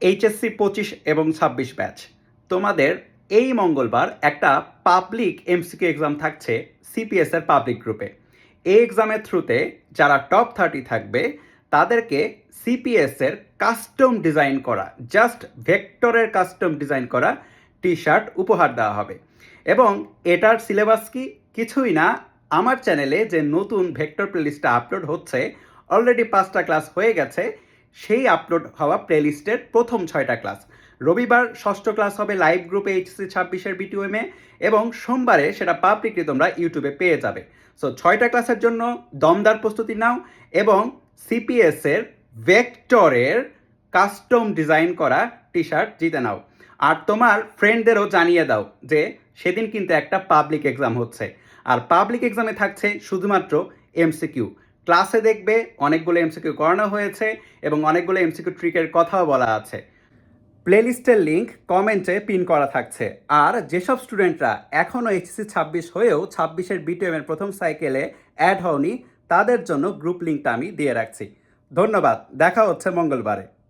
HSC পঁচিশ এবং ছাব্বিশ ব্যাচ। তোমাদের এই মঙ্গলবার একটা পাবলিক এমসিকিউ এক্সাম থাকছে সিপিএস এর পাবলিক গ্রুপে। এই এক্সামের থ্রুতে যারা টপ থার্টি থাকবে, তাদেরকে সিপিএস এর কাস্টম ডিজাইন করা, জাস্ট ভেক্টরের কাস্টম ডিজাইন করা টি শার্ট উপহার দেওয়া হবে। এবং এটার সিলেবাস কি? কিছুই না। আমার চ্যানেলে যে নতুন ভেক্টর প্লেলিস্টটা আপলোড হচ্ছে, অলরেডি পাঁচটা ক্লাস হয়ে গেছে। সেই আপলোড হওয়া প্লেলিস্টের প্রথম ছয়টা ক্লাস রবিবার ষষ্ঠ ক্লাস হবে লাইভ গ্রুপে এইচসি ছাব্বিশের বিটিওএমে এবং সোমবারে সেটা পাবলিকলি তোমরা ইউটিউবে পেয়ে যাবে। সো ছয়টা ক্লাসের জন্য দমদার প্রস্তুতি নাও এবং সিপিএস এর ভেক্টরের কাস্টম ডিজাইন করা টি শার্ট জিতে নাও। আর তোমার ফ্রেন্ডদেরও জানিয়ে দাও যে সেদিন কিন্তু একটা পাবলিক এক্সাম হচ্ছে। আর পাবলিক এক্সামে থাকছে শুধুমাত্র এমসিকিউ ক্লাসে দেখবে অনেকগুলো এমসিকিউ করানো হয়েছে এবং অনেকগুলো এমসিকিউ ট্রিকের কথাও বলা আছে। প্লেলিস্টের লিঙ্ক কমেন্টে পিন করা থাকছে। আর যেসব স্টুডেন্টরা এখনও এইচএসসি ছাব্বিশ হয়েও ছাব্বিশের বিটিএমের প্রথম সাইকেলে অ্যাড হওনি, তাদের জন্য গ্রুপ লিঙ্কটা আমি দিয়ে রাখছি। ধন্যবাদ, দেখা হচ্ছে মঙ্গলবারে।